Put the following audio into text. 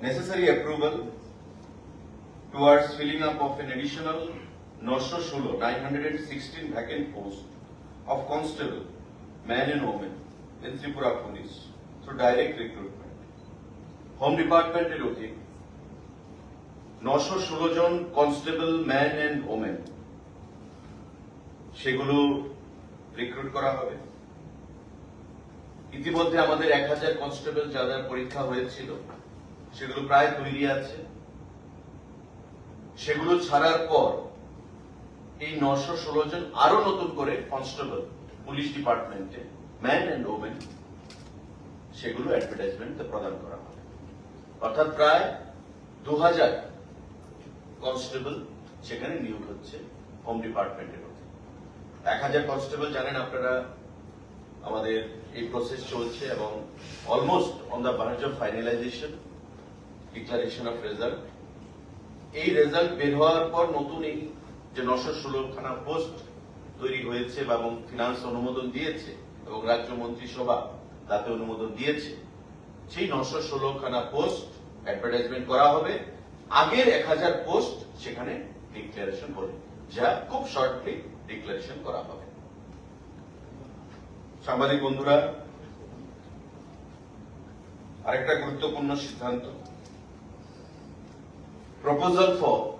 necessary approval towards filling up of an additional 916 916 vacant posts of constable, man and woman in Tripura Police through direct recruitment. Home Department এর অধীন নশো ষোলো জন constable man and women সেগুলো recruit করা হবে ইতিমধ্যে আমাদের এক হাজার কনস্টেবল যাদের পরীক্ষা হয়েছিল সেগুলো প্রায় তৈরি আছে। সেগুলো ছাড়ার পর এই নশো ষোলো জন আরও নতুন করে কনস্টেবল, পুলিশ ডিপার্টমেন্টে ম্যান অ্যান্ড ওমেন সেগুলো অ্যাডভার্টাইজমেন্ট প্রদান করা হবে অর্থাৎ প্রায় দু হাজার কনস্টেবল সেখানে নিয়োগ হচ্ছে হোম ডিপার্টমেন্টের মধ্যে। এক হাজার কনস্টেবল জানেন আপনারা, আমাদের এই প্রসেস চলছে এবং almost on the verge of finalization declaration of result এই রেজাল্ট বের হওয়ার পর নতুন এই যে নশো ষোলো খানা পোস্ট তৈরি হয়েছে এবং ফিনান্স অনুমোদন দিয়েছে এবং রাজ্য মন্ত্রিসভা তাতে অনুমোদন দিয়েছে, সেই নশো ষোলো খানা পোস্ট অ্যাডভার্টাইজমেন্ট করা হবে। আগের এক হাজার পোস্ট সেখানে ডিক্লারেশন হবে যা খুব শর্টলি ডিক্লারেশন করা হবে। সাংবাদিক বন্ধুরা, আরেকটা গুরুত্বপূর্ণ সিদ্ধান্ত। proposal for